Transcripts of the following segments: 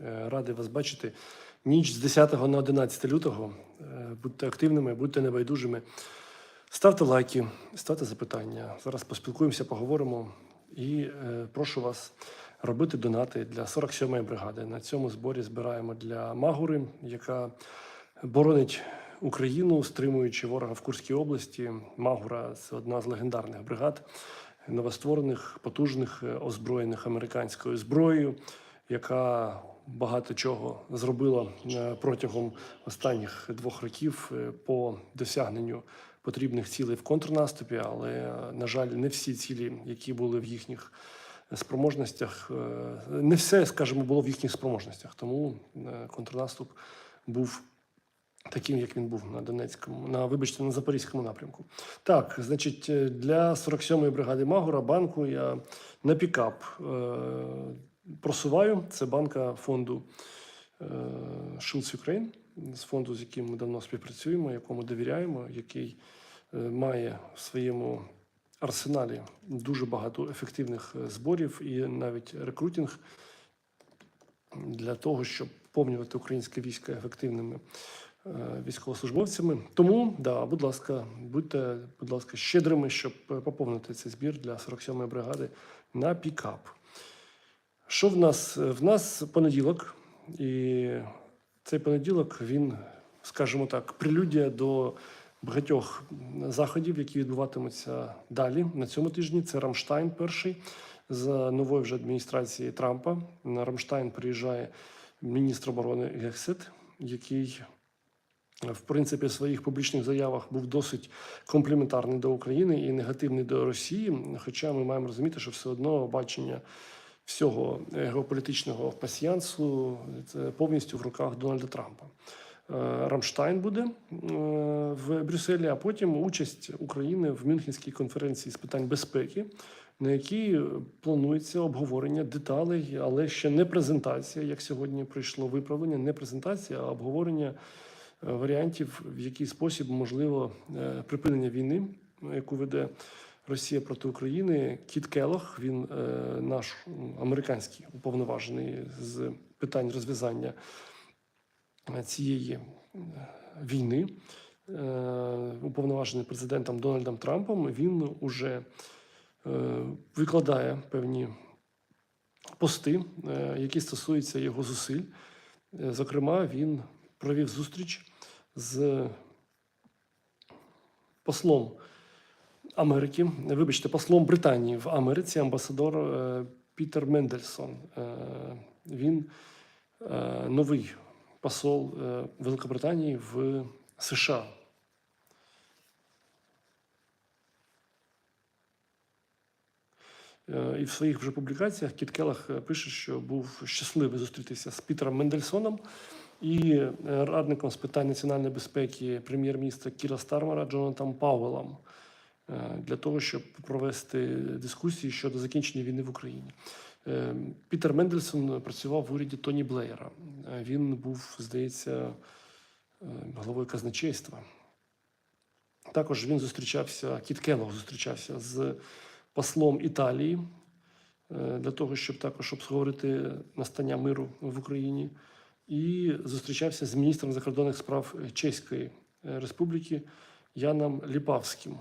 Е, Радий вас бачити. Ніч з 10 на 11 лютого. Е, Будьте активними, будьте небайдужими. Ставте лайки, ставте запитання. Зараз поспілкуємося, поговоримо. І е, прошу вас робити донати для 47-ї бригади. На цьому зборі збираємо для Магури, яка боронить Україну, стримуючи ворога в Курській області. Магура це одна з легендарних бригад, новостворених, потужних, е, озброєних американською зброєю, яка багато чого зробила е, протягом останніх двох років е, по досягненню потрібних цілей в контрнаступі, але, е, на жаль, не всі цілі, які були в їхніх спроможностях, не все, скажімо, було в їхніх спроможностях. Тому контрнаступ був таким, як він був на Донецькому, на вибачте, на Запорізькому напрямку. Так, значить, для 47-ї бригади Магура банку я на пікап просуваю. Це банка фонду е, Shields Ukraine, з фонду, з яким ми давно співпрацюємо, якому довіряємо, який е, має в своєму арсеналі дуже багато ефективних е, зборів і навіть рекрутинг для того, щоб повнювати українське військо ефективними е, військовослужбовцями. Тому, да, будь ласка, будьте, будь ласка, щедрими, щоб е, поповнити цей збір для 47-ї бригади на пікап. Що в нас? В нас понеділок, і цей понеділок він, скажімо так, прелюдія до багатьох заходів, які відбуватимуться далі на цьому тижні. Це Рамштайн перший з нової вже адміністрації Трампа. На Рамштайн приїжджає міністр оборони Гексет, який в принципі в своїх публічних заявах був досить компліментарний до України і негативний до Росії. Хоча ми маємо розуміти, що все одно бачення всього геополітичного пасіянсу це повністю в руках Дональда Трампа. Е, Рамштайн буде е, в Брюсселі, а потім участь України в Мюнхенській конференції з питань безпеки, на якій планується обговорення деталей, але ще не презентація, як сьогодні прийшло виправлення, не презентація, а обговорення е, варіантів, в який спосіб можливо е, припинення війни, яку веде Росія проти України. Кіт Келох, він е, наш американський уповноважений з питань розв'язання цієї е, війни, е, уповноважений президентом Дональдом Трампом, він уже е, викладає певні пости, е, які стосуються його зусиль. Е, Зокрема, він провів зустріч з послом Америки, вибачте, послом Британії в Америці, амбасадор е, Пітер Мендельсон. Е, Він е, новий посол Великобританії в США. І в своїх вже публікаціях Кіт Келах пише, що був щасливий зустрітися з Пітером Мендельсоном і радником з питань національної безпеки прем'єр-міністра Кіра Стармера Джонатаном Пауелом для того, щоб провести дискусії щодо закінчення війни в Україні. Е, Пітер Мендельсон працював в уряді Тоні Блеєра. Е, Він був, здається, е, головою казначейства. Також він зустрічався, Кіт Келлог зустрічався з послом Італії е, для того, щоб також обговорити настання миру в Україні, і зустрічався з міністром закордонних справ Чеської е, Республіки Яном Ліпавським.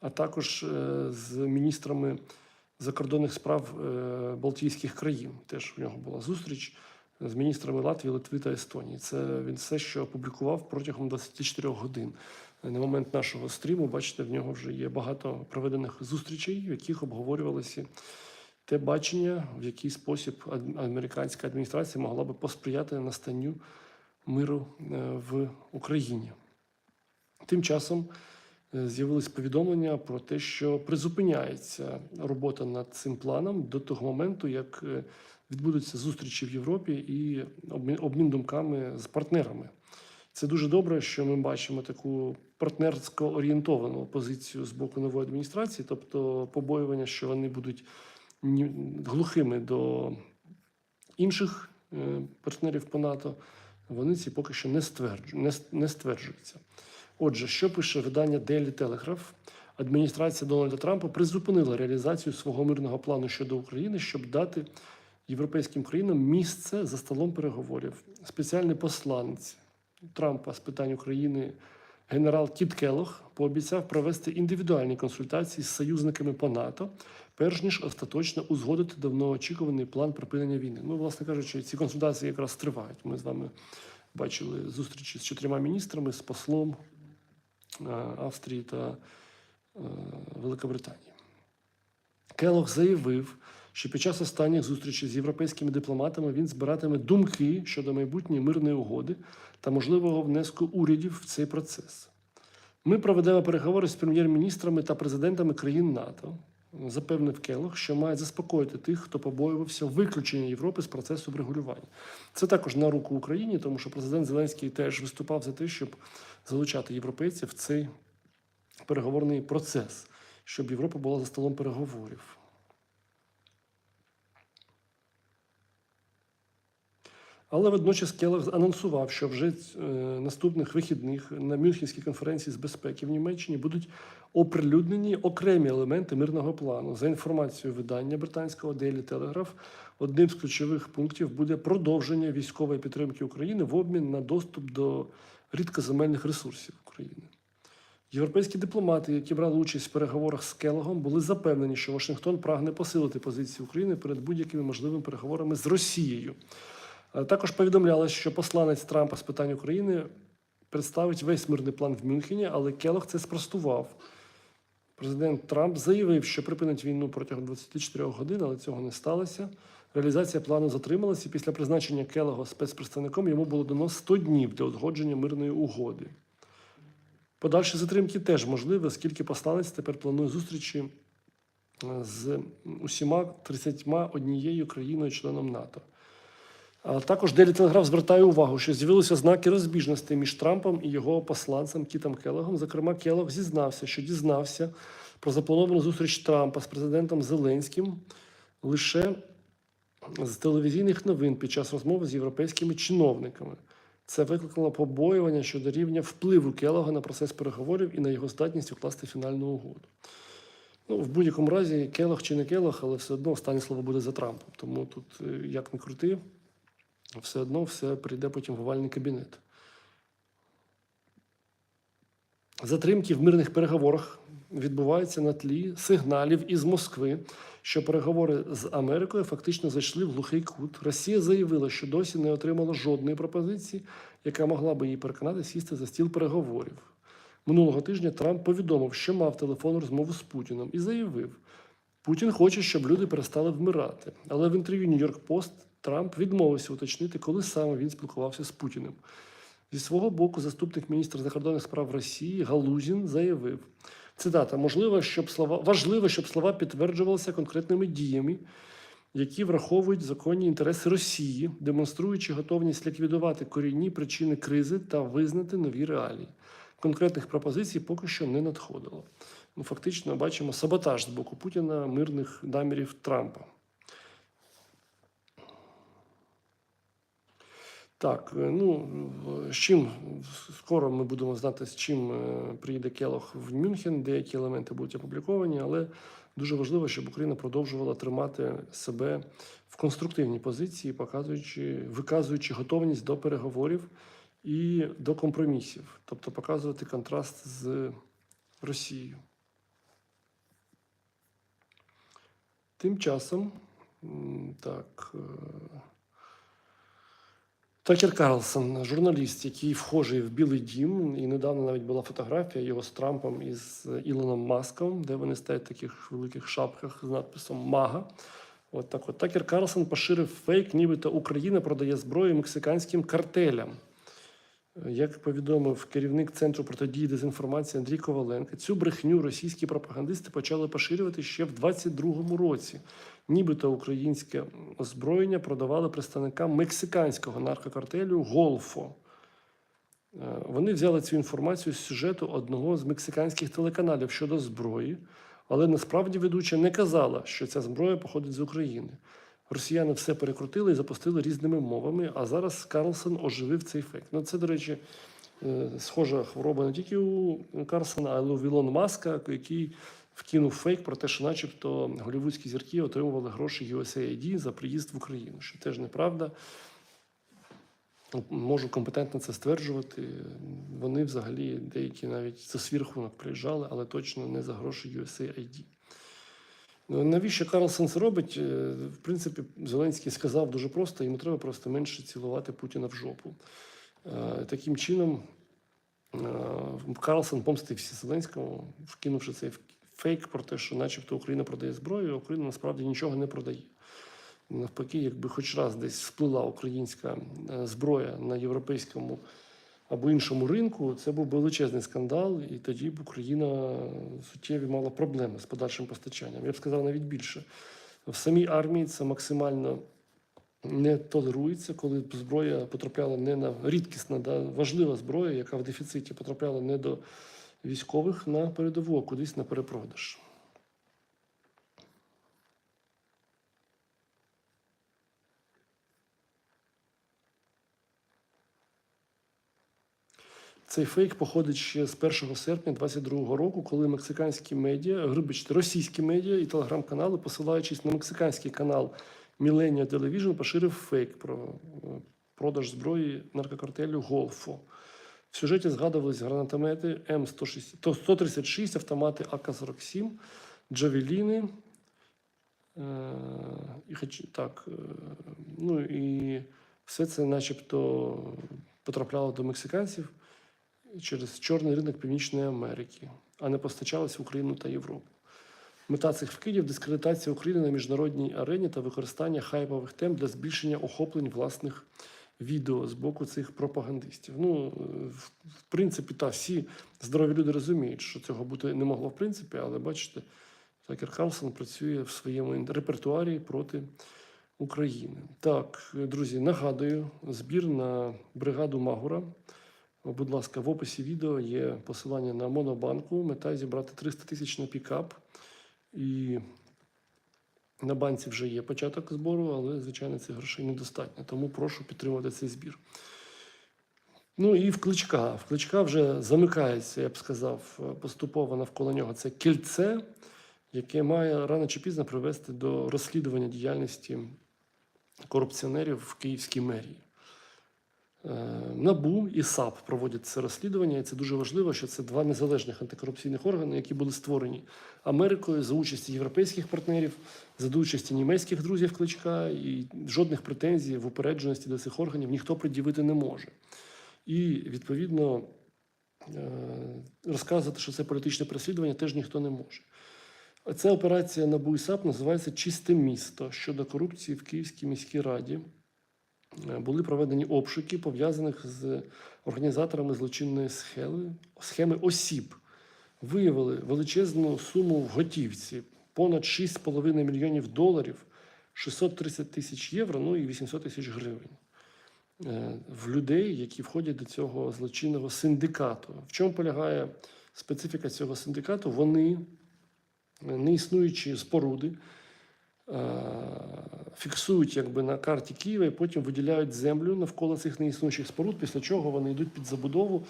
А також е, з міністрами закордонних справ е, Балтійських країн. Теж у нього була зустріч з міністрами Латвії, Литви та Естонії. Це він все, що опублікував протягом 24 годин. На момент нашого стріму, бачите, в нього вже є багато проведених зустрічей, в яких обговорювалися те бачення, в який спосіб американська адміністрація могла би посприяти настанню миру е, в Україні. Тим часом е, з'явились повідомлення про те, що призупиняється робота над цим планом до того моменту, як е, відбудуться зустрічі в Європі і обмін, думками з партнерами. Це дуже добре, що ми бачимо таку партнерсько орієнтовану позицію з боку нової адміністрації, тобто побоювання, що вони будуть глухими до інших е, партнерів по НАТО, вони ці поки що не стверджують, не стверджуються. Отже, що пише видання Daily Telegraph? адміністрація Дональда Трампа призупинила реалізацію свого мирного плану щодо України, щоб дати європейським країнам місце за столом переговорів. Спеціальний посланець Трампа з питань України генерал Кіт Келох пообіцяв провести індивідуальні консультації з союзниками по НАТО, перш ніж остаточно узгодити давно очікуваний план припинення війни. Ну, власне кажучи, ці консультації якраз тривають. Ми з вами бачили зустрічі з чотирма міністрами, з послом Австрії та е, Великобританії. Келох заявив, що під час останніх зустрічей з європейськими дипломатами він збиратиме думки щодо майбутньої мирної угоди та можливого внеску урядів в цей процес. Ми проведемо переговори з прем'єр-міністрами та президентами країн НАТО. Запевнив Келох, що має заспокоїти тих, хто побоювався виключення Європи з процесу врегулювання. Це також на руку Україні, тому що президент Зеленський теж виступав за те, щоб залучати європейців в цей переговорний процес, щоб Європа була за столом переговорів. Але водночас Келлог анонсував, що вже е, наступних вихідних на Мюнхенській конференції з безпеки в Німеччині будуть оприлюднені окремі елементи мирного плану. За інформацією видання британського Daily Telegraph, одним з ключових пунктів буде продовження військової підтримки України в обмін на доступ до рідкоземельних ресурсів України. Європейські дипломати, які брали участь в переговорах з Келогом, були запевнені, що Вашингтон прагне посилити позиції України перед будь-якими можливими переговорами з Росією. Е, Також повідомлялось, що посланець Трампа з питань України представить весь мирний план в Мюнхені, але Келох це спростував. Президент Трамп заявив, що припинить війну протягом 24 годин, але цього не сталося. Реалізація плану затрималася, і після призначення Келого спецпредставником йому було дано 100 днів для узгодження мирної угоди. Подальші затримки теж можливі, оскільки посланець тепер планує зустрічі е, з усіма 31 країною-членом НАТО. Також Делі Телеграф звертає увагу, що з'явилися знаки розбіжності між Трампом і його посланцем Кітом Келлогом. Зокрема, Келлог зізнався, що дізнався про заплановану зустріч Трампа з президентом Зеленським лише з телевізійних новин під час розмови з європейськими чиновниками. Це викликало побоювання щодо рівня впливу Келлога на процес переговорів і на його здатність укласти фінальну угоду. Ну, в будь-якому разі, Келлог чи не Келлог, але все одно останнє слово буде за Трампом. Тому тут, е, як не крути, все одно все прийде потім в овальний кабінет. Затримки в мирних переговорах відбуваються на тлі сигналів із Москви, що переговори з Америкою фактично зайшли в глухий кут. Росія заявила, що досі не отримала жодної пропозиції, яка могла би її переконати сісти за стіл переговорів. Минулого тижня Трамп повідомив, що мав телефонну розмову з Путіним, і заявив, Путін хоче, щоб люди перестали вмирати. Але в інтерв'ю Нью-Йорк Пост Трамп відмовився уточнити, коли саме він спілкувався з Путіним. Зі свого боку, заступник міністра закордонних справ Росії Галузін заявив: цитата: можливо, щоб слова важливо, щоб слова підтверджувалися конкретними діями, які враховують законні інтереси Росії, демонструючи готовність ліквідувати корінні причини кризи та визнати нові реалії. Конкретних пропозицій поки що не надходило. Ну, фактично, бачимо саботаж з боку Путіна мирних намірів Трампа. Так, е, ну з чим скоро ми будемо знати, з чим е, приїде Келох в Мюнхен. Деякі елементи будуть опубліковані, але дуже важливо, щоб Україна продовжувала тримати себе в конструктивній позиції, показуючи, виказуючи готовність до переговорів і до компромісів, тобто показувати контраст з Росією. Тим часом, так. е, Такер Карлсон, журналіст, який вхожий в Білий Дім, і недавно навіть була фотографія його з Трампом і з Ілоном Маском, де вони стоять в таких великих шапках з надписом Мага. От так от Такер Карлсон поширив фейк, нібито Україна продає зброю мексиканським картелям. Як повідомив керівник центру протидії дезінформації Андрій Коваленко, цю брехню російські пропагандисти почали поширювати ще в 22-му році. Нібито українське озброєння продавали представникам мексиканського наркокартелю Голфо. Е, Вони взяли цю інформацію з сюжету одного з мексиканських телеканалів щодо зброї, але насправді ведуча не казала, що ця зброя походить з України. Росіяни все перекрутили і запустили різними мовами, а зараз Карлсон оживив цей фейк. Ну, це, до речі, е, схожа хвороба не тільки у Карсона, але й у Вілона Маска, який вкинув фейк про те, що начебто голівудські зірки отримували гроші USAID за приїзд в Україну, що теж неправда. Можу компетентно це стверджувати. Вони взагалі деякі навіть за свій рахунок приїжджали, але точно не за гроші USAID. Ну, Навіщо Карлсон це робить? Е, В принципі, Зеленський сказав дуже просто: йому треба просто менше цілувати Путіна в жопу. Е, Таким чином, е, Карлсон помстився Зеленському, вкинувши цей фейк про те, що, начебто, Україна продає зброю, а Україна насправді нічого не продає. Навпаки, якби хоч раз десь сплила українська зброя на європейському або іншому ринку, це був величезний скандал, і тоді б Україна суттєві мала проблеми з подальшим постачанням. Я б сказав навіть більше. В самій армії це максимально не толерується, коли зброя потрапляла не на рідкісна, да, важлива зброя, яка в дефіциті потрапляла не до військових на передову, а кудись на перепродаж. Цей фейк походить ще з 1 серпня 2022 року, коли мексиканські медіа, вибачте, російські медіа і телеграм-канали, посилаючись на мексиканський канал Millennial Television, поширив фейк про е, продаж зброї наркокартелю Голфо. В сюжеті згадувались гранатомети М136, автомати АК-47, Джавеліни. Е, і так, е, ну і все це, начебто, потрапляло до мексиканців через чорний ринок Північної Америки, а не постачалось в Україну та Європу. Мета цих вкидів дискредитація України на міжнародній арені та використання хайпових тем для збільшення охоплень власних відео з боку цих пропагандистів. Ну, в принципі, та всі здорові люди розуміють, що цього бути не могло в принципі, але бачите, Такер Карлсон працює в своєму репертуарі проти України. Так, друзі, нагадую, збір на бригаду Магура. Будь ласка, в описі відео є посилання на Монобанку. Мета зібрати 300 тисяч на пікап. І на банці вже є початок збору, але, звичайно, цих грошей недостатньо. Тому прошу підтримувати цей збір. Ну і в кличка. В кличка вже замикається, я б сказав, поступово навколо нього це кільце, яке має рано чи пізно привести до розслідування діяльності корупціонерів в Київській мерії. Е, НАБУ і САП проводять це розслідування, і це дуже важливо, що це два незалежних антикорупційних органи, які були створені Америкою за участі європейських партнерів, за участі німецьких друзів кличка, і жодних претензій в упередженості до цих органів ніхто пред'явити не може. І відповідно е, розказувати, що це політичне переслідування, теж ніхто не може. Ця операція НАБУ і САП називається Чисте місто щодо корупції в Київській міській раді. Е, були проведені обшуки, пов'язаних з організаторами злочинної схеми, схеми осіб. Виявили величезну суму в готівці понад 6,5 мільйонів доларів, 630 тисяч євро, ну і 800 тисяч гривень. е, В людей, які входять до цього злочинного синдикату. В чому полягає специфіка цього синдикату? Вони, е, неіснуючі споруди, е, фіксують якби на карті Києва і потім виділяють землю навколо цих неіснуючих споруд, після чого вони йдуть під забудову.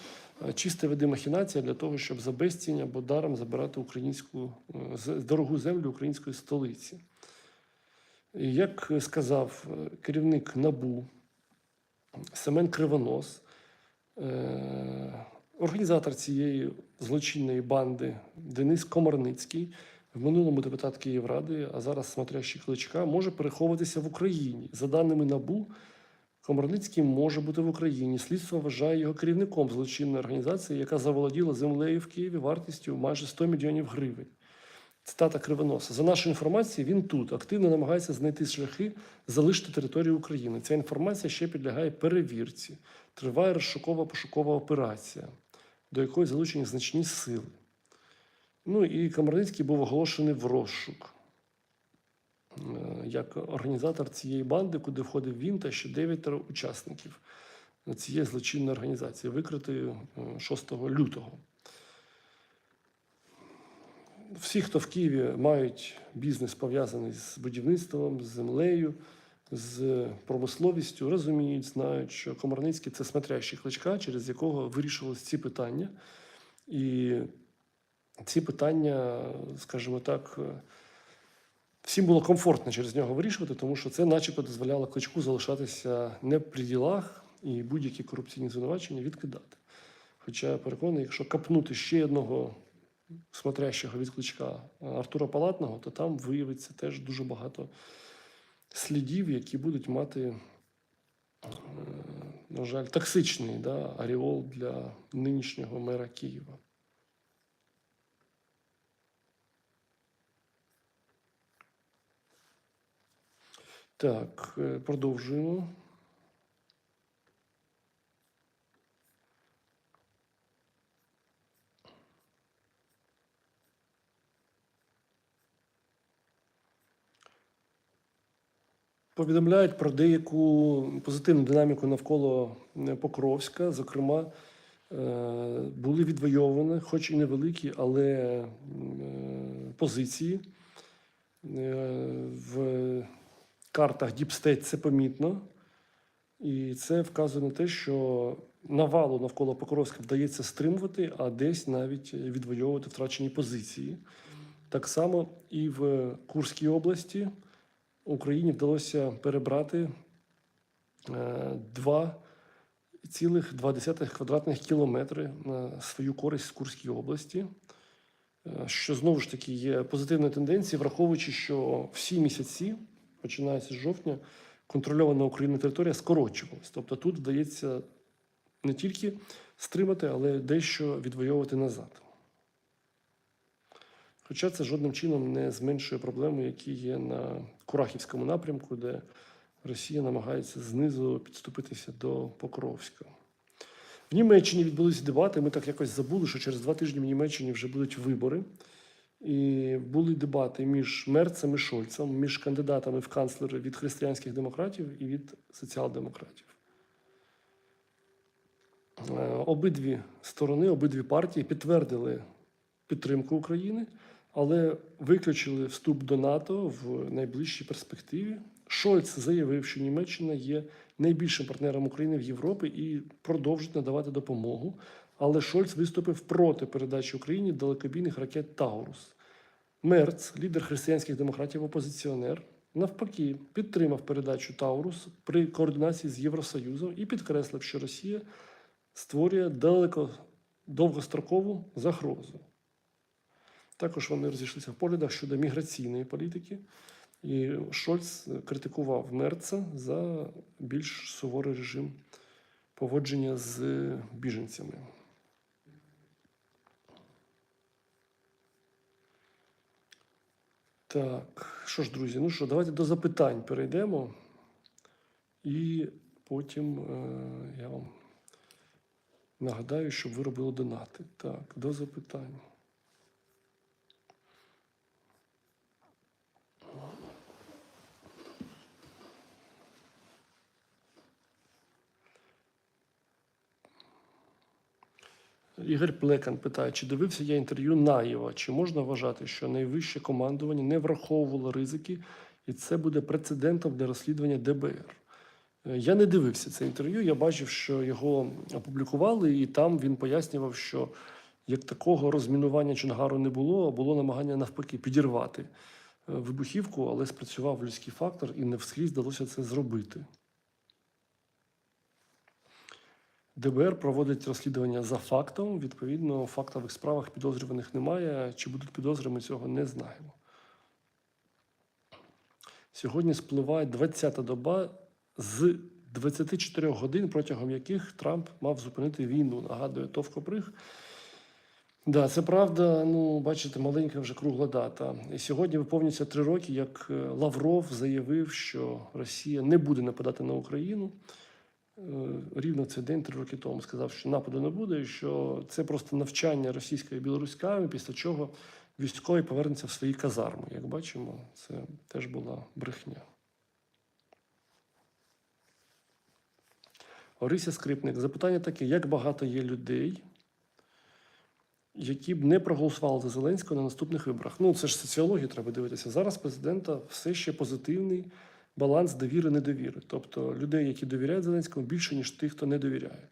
Е, Чиста веде махінація для того, щоб за безцінь або даром забирати українську е, дорогу землю української столиці. Як сказав е, керівник НАБУ Семен Кривонос, е, організатор цієї злочинної банди Денис Комарницький, в минулому депутат Київради, а зараз смотрящий кличка, може переховуватися в Україні. За даними НАБУ, Комарницький може бути в Україні. Слідство вважає його керівником злочинної організації, яка заволоділа землею в Києві вартістю майже 100 мільйонів гривень. Цитата Кривоноса. За нашою інформацією, він тут активно намагається знайти шляхи залишити територію України. Ця інформація ще підлягає перевірці. Триває розшукова пошукова операція, до якої залучені значні сили. Ну і Комарницький був оголошений в розшук е, як організатор цієї банди, куди входив він та ще дев'ятеро учасників цієї злочинної організації, викритої е, 6 лютого. Всі, хто в Києві мають бізнес пов'язаний з будівництвом, з землею, з промисловістю розуміють, знають, що Комарницький це смотрящий кличка, через якого вирішувалися ці питання. І ці питання, скажімо так, е, всім було комфортно через нього вирішувати, тому що це, начебто, дозволяло кличку залишатися не при ділах і будь-які корупційні звинувачення відкидати. Хоча я переконаний, якщо капнути ще одного смотрящого від кличка Артура Палатного, то там виявиться теж дуже багато слідів, які будуть мати, е, на жаль, токсичний да, аріол для нинішнього мера Києва. Так, е, продовжуємо. Повідомляють про деяку позитивну динаміку навколо е, Покровська. Зокрема, е, були відвойовані, хоч і невеликі, але позиції. В картах State це помітно. І це вказує на те, що навалу навколо Покровська вдається стримувати, а десь навіть відвоювати втрачені позиції. Так само і в Курській області Україні вдалося перебрати е, 2,2 квадратних кілометри на свою користь в Курській області, е, що знову ж таки є позитивною тенденцією, враховуючи, що всі місяці, починаючи з жовтня, контрольована Україною територія скорочувалась. Тобто тут вдається не тільки стримати, але дещо відвоювати назад. Хоча це жодним чином не зменшує проблеми, які є на Курахівському напрямку, де Росія намагається знизу підступитися до Покровська. В Німеччині відбулися дебати. Ми так якось забули, що через два тижні в Німеччині вже будуть вибори. І були дебати між Мерцем і Шольцем, між кандидатами в канцлери від християнських демократів і від соціал-демократів. Е, Обидві сторони, обидві партії підтвердили підтримку України, але виключили вступ до НАТО в найближчій перспективі. Шольц заявив, що Німеччина є найбільшим партнером України в Європі і продовжить надавати допомогу. Але Шольц виступив проти передачі Україні далекобійних ракет Таурус. Мерц, лідер християнських демократів, опозиціонер, навпаки, підтримав передачу Таурус при координації з Євросоюзом і підкреслив, що Росія створює далеко довгострокову загрозу. Також вони розійшлися в поглядах щодо міграційної політики, і Шольц критикував Мерца за більш суворий режим поводження з біженцями. Так, що ж, друзі, ну що, давайте до запитань перейдемо. І потім е, я вам нагадаю, щоб ви робили донати. Так, до запитань. Ігор Плекан питає, чи дивився я інтерв'ю Наєва? Чи можна вважати, що найвище командування не враховувало ризики, і це буде прецедентом для розслідування ДБР? Е, Я не дивився це інтерв'ю. Я бачив, що його опублікували, і там він пояснював, що як такого розмінування Чонгару не було, а було намагання навпаки підірвати е, вибухівку, але спрацював людський фактор, і не вскрізь вдалося це зробити. ДБР проводить розслідування за фактом. Відповідно, у фактових справах підозрюваних немає. Чи будуть підозри, ми цього не знаємо. Сьогодні спливає 20-та доба з 24 годин, протягом яких Трамп мав зупинити війну. Нагадує ТОВ Коприг. Да, це правда. Ну, бачите, маленька вже кругла дата. І сьогодні виповнюється три роки, як е, Лавров заявив, що Росія не буде нападати на Україну. Е, Рівно цей день, три роки тому, сказав, що нападу не буде, і що це просто навчання російської і білоруської після чого військові повернуться в свої казарми. Як бачимо, це теж була брехня. Орися Скрипник. Запитання таке: як багато є людей, які б не проголосували за Зеленського на наступних виборах? Ну, це ж соціологія, треба дивитися. Зараз президента все ще позитивний баланс довіри недовіри. Тобто людей, які довіряють Зеленському, більше, ніж тих, хто не довіряє.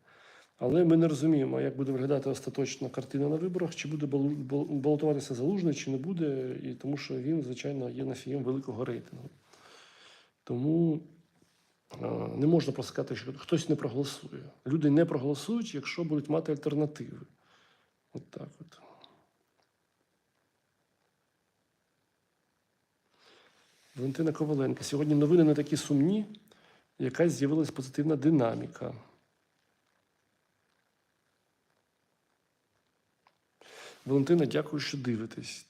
Але ми не розуміємо, як буде виглядати остаточна картина на виборах, чи буде балотуватися залужний, чи не буде, і тому що він, звичайно, є носієм великого рейтингу. Тому е, не можна просто сказати, що хтось не проголосує. Люди не проголосують, якщо будуть мати альтернативи. От так от. Валентина Коваленка. Сьогодні новини не такі сумні, якась з'явилась позитивна динаміка. Валентина, дякую, що дивитесь.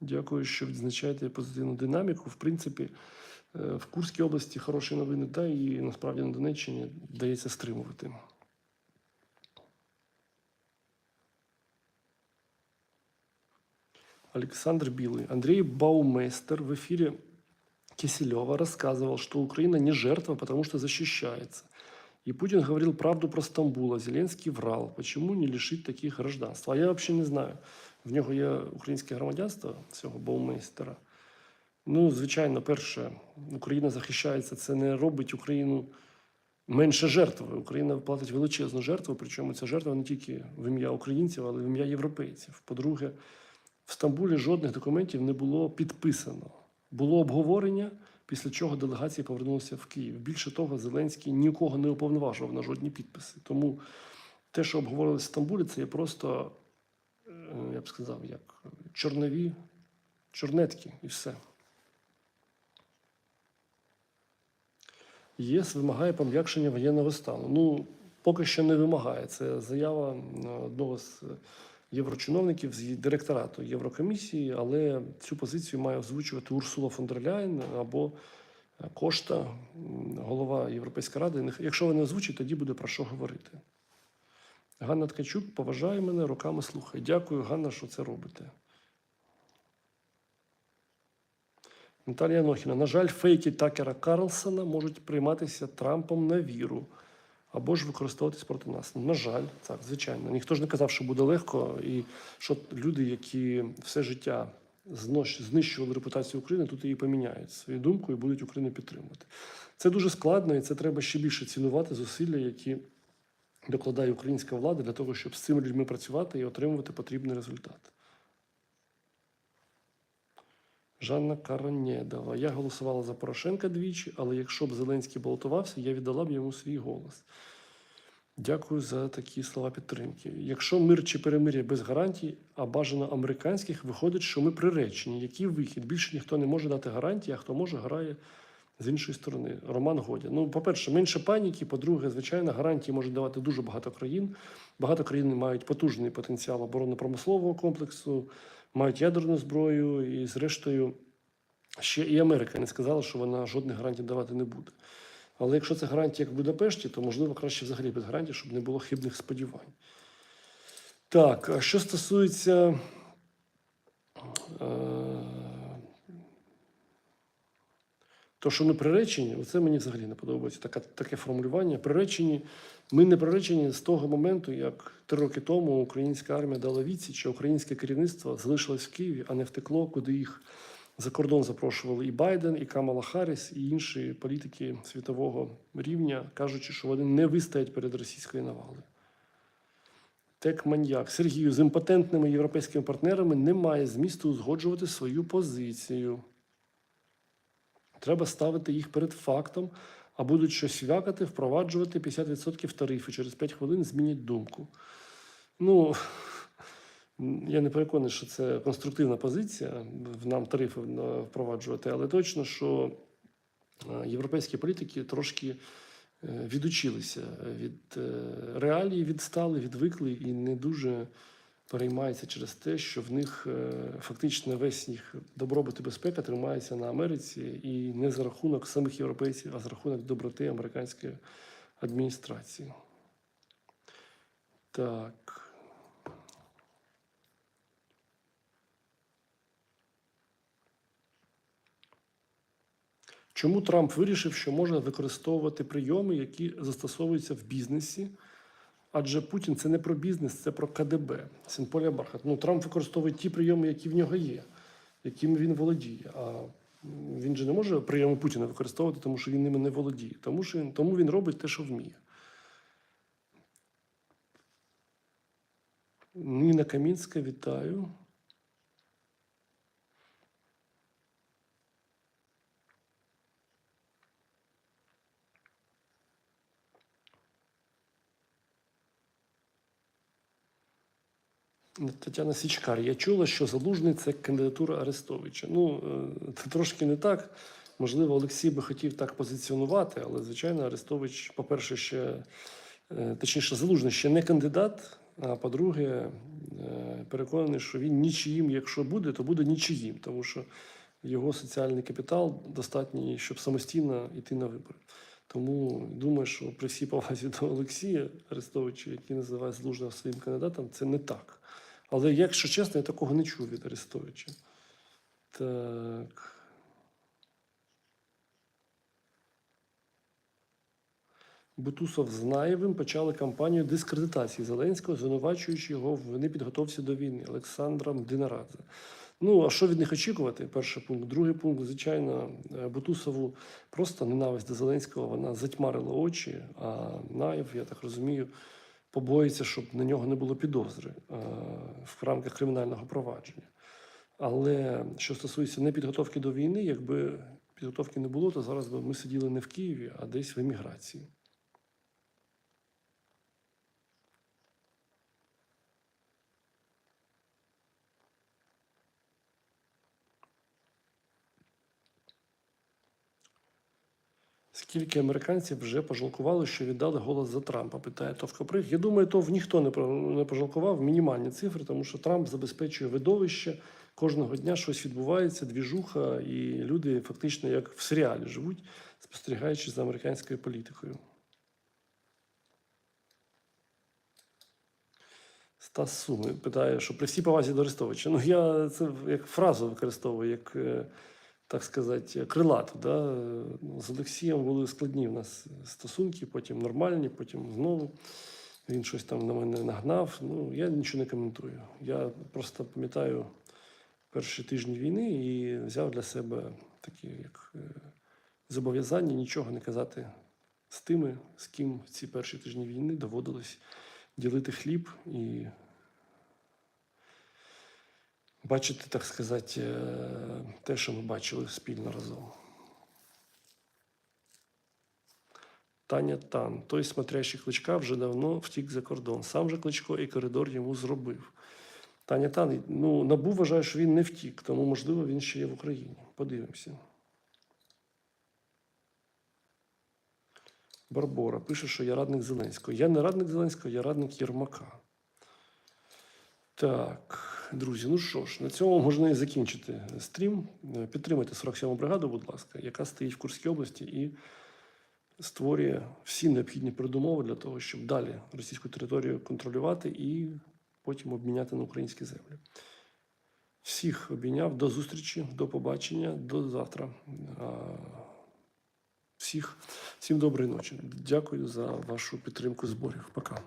Дякую, що відзначаєте позитивну динаміку. В принципі, е, в Курській області хороші новини, та і насправді на Донеччині вдається стримувати. Александр Белый. Андрей Баумейстер в эфире Киселева рассказывал, что Украина не жертва, потому что защищается. И Путин говорил правду про Стамбул, а Зеленский врал. Почему не лишить таких гражданства? А я взагалі не знаю. В нього є українське громадянство цього Баумейстера. Ну, звичайно, перше, Україна захищається, це не робить Україну менше жертвою. Україна платить величезну жертву, причому ця жертва не тільки в ім'я українців, але й в ім'я європейців. По-друге, в Стамбулі жодних документів не було підписано. Було обговорення, після чого делегації повернулися в Київ. Більше того, Зеленський нікого не уповноважував на жодні підписи. Тому те, що обговорилось в Стамбулі, це є просто, е, я б сказав, як чорнові чорнетки і все. ЄС вимагає пом'якшення воєнного стану. Ну, поки що не вимагає. Це заява е, одного з єврочиновників з директорату Єврокомісії, але цю позицію має озвучувати Урсула фон дер Ляєн або е, Кошта, голова Європейської ради. Якщо вони озвучать, тоді буде про що говорити. Ганна Ткачук поважає мене, руками слухає. Дякую, Ганна, що це робите. Наталія Анохіна. На жаль, фейки Такера Карлсона можуть прийматися Трампом на віру або ж використовуватись проти нас. На жаль, так, звичайно. Ніхто ж не казав, що буде легко, і що люди, які все життя знищували репутацію України, тут її поміняють свою думку і будуть Україну підтримувати. Це дуже складно, і це треба ще більше цінувати зусилля, які докладає українська влада для того, щоб з цими людьми працювати і отримувати потрібний результат. Жанна Каранєдова. Я голосувала за Порошенка двічі, але якщо б Зеленський балотувався, я віддала б йому свій голос. Дякую за такі слова підтримки. Якщо мир чи перемир'я без гарантій, а бажано американських, виходить, що ми приречені. Який вихід? Більше ніхто не може дати гарантії, а хто може, грає з іншої сторони. Роман Годя. Ну, по-перше, менше паніки. По-друге, звичайно, гарантії можуть давати дуже багато країн. Багато країн мають потужний потенціал оборонно-промислового комплексу, мають ядерну зброю, і, зрештою, ще і Америка не сказала, що вона жодних гарантій давати не буде. Але якщо це гарантія, як в Будапешті, то можливо краще взагалі без гарантій, щоб не було хибних сподівань. Так, а що стосується. Е- то, що ми приречені, оце мені взагалі не подобається таке, таке формулювання. Приречені, ми не приречені з того моменту, як три роки тому українська армія дала відсіч, а українське керівництво залишилось в Києві, а не втекло, куди їх за кордон запрошували і Байден, і Камала Харріс, і інші політики світового рівня, кажучи, що вони не вистоять перед російською навалою. Тек маньяк Сергію з імпотентними європейськими партнерами немає змісту узгоджувати свою позицію. Треба ставити їх перед фактом, а будуть щось вякати, впроваджувати 50% тарифи. Через 5 хвилин змінять думку. Ну, я не переконаний, що це конструктивна позиція нам тарифи е, впроваджувати, але точно, що е, європейські політики трошки е, відучилися від реалії, відстали, відвикли і не дуже переймаються через те, що в них е, фактично весь їх добробут і безпека тримається на Америці і не за рахунок самих європейців, а за рахунок доброти американської адміністрації. Так. Чому Трамп вирішив, що можна використовувати прийоми, які застосовуються в бізнесі? Адже Путін це не про бізнес, це про КДБ. Сінполя Бархат. Ну, Трамп використовує ті прийоми, які в нього є. яким він володіє. А він же не може прийоми Путіна використовувати, тому що він ними не володіє. Тому, що тому він робить те, що вміє. Ніна Камінська, вітаю. Тетяна Січкар, я чула, що Залужний це кандидатура Арестовича. Ну, е, це трошки не так. Можливо, Олексій би хотів так позиціонувати, але, звичайно, Арестович, по-перше, ще е, точніше, Залужний ще не кандидат. А по-друге, е, переконаний, що він нічиїм, якщо буде, то буде нічиїм, тому що його соціальний капітал достатній, щоб самостійно йти на вибори. Тому думаю, що при всій повазі до Олексія Арестовича, який називає Залужного своїм кандидатом, це не так. Але, якщо чесно, я такого не чув від Арестовича. Так. Бутусов з Наєвим почали кампанію дискредитації Зеленського, звинувачуючи його в непідготовці до війни Олександром Динарадзе. Ну, а що від них очікувати? Перший пункт. Другий пункт, звичайно, е, Бутусову просто ненависть до Зеленського, вона затьмарила очі, а Наєв, я так розумію, побоїться, щоб на нього не було підозри е, в рамках кримінального провадження. Але що стосується непідготовки до війни, якби підготовки не було, то зараз би ми сиділи не в Києві, а десь в еміграції. Скільки американців вже пожалкували, що віддали голос за Трампа? Питає Товкоприг. Я думаю, то ніхто не не пожалкував. Мінімальні цифри, тому що Трамп забезпечує видовище. Кожного дня щось відбувається, двіжуха, і люди фактично як в серіалі живуть, спостерігаючи за американською політикою. Стас Суми питає, що при всій повазі до Арестовича. Ну, я це як фразу використовую, як, е, так сказати, крилату. Да? З Олексієм були складні в нас стосунки, потім нормальні, потім знову. Він щось там на мене нагнав. Ну, я нічого не коментую. Я просто пам'ятаю перші тижні війни і взяв для себе такі як е, зобов'язання нічого не казати з тими, з ким в ці перші тижні війни доводилось ділити хліб і бачити, так сказати, е, те, що ми бачили спільно разом. Таня Тан, той смотрящий кличка вже давно втік за кордон. Сам же кличко і коридор йому зробив. Таня Тан, ну, Набу вважає, що він не втік, тому, можливо, він ще є в Україні. Подивимося. Барбора пише, що я радник Зеленського. Я не радник Зеленського, я радник Єрмака. Так, друзі, ну що ж, на цьому можна і закінчити стрім. Підтримайте 47-му бригаду, будь ласка, яка стоїть в Курській області і створює всі необхідні передумови для того, щоб далі російську територію контролювати і потім обміняти на українські землі. Всіх обійняв до зустрічі, до побачення, до завтра. Всіх, всім доброї ночі. Дякую за вашу підтримку зборів. Пока.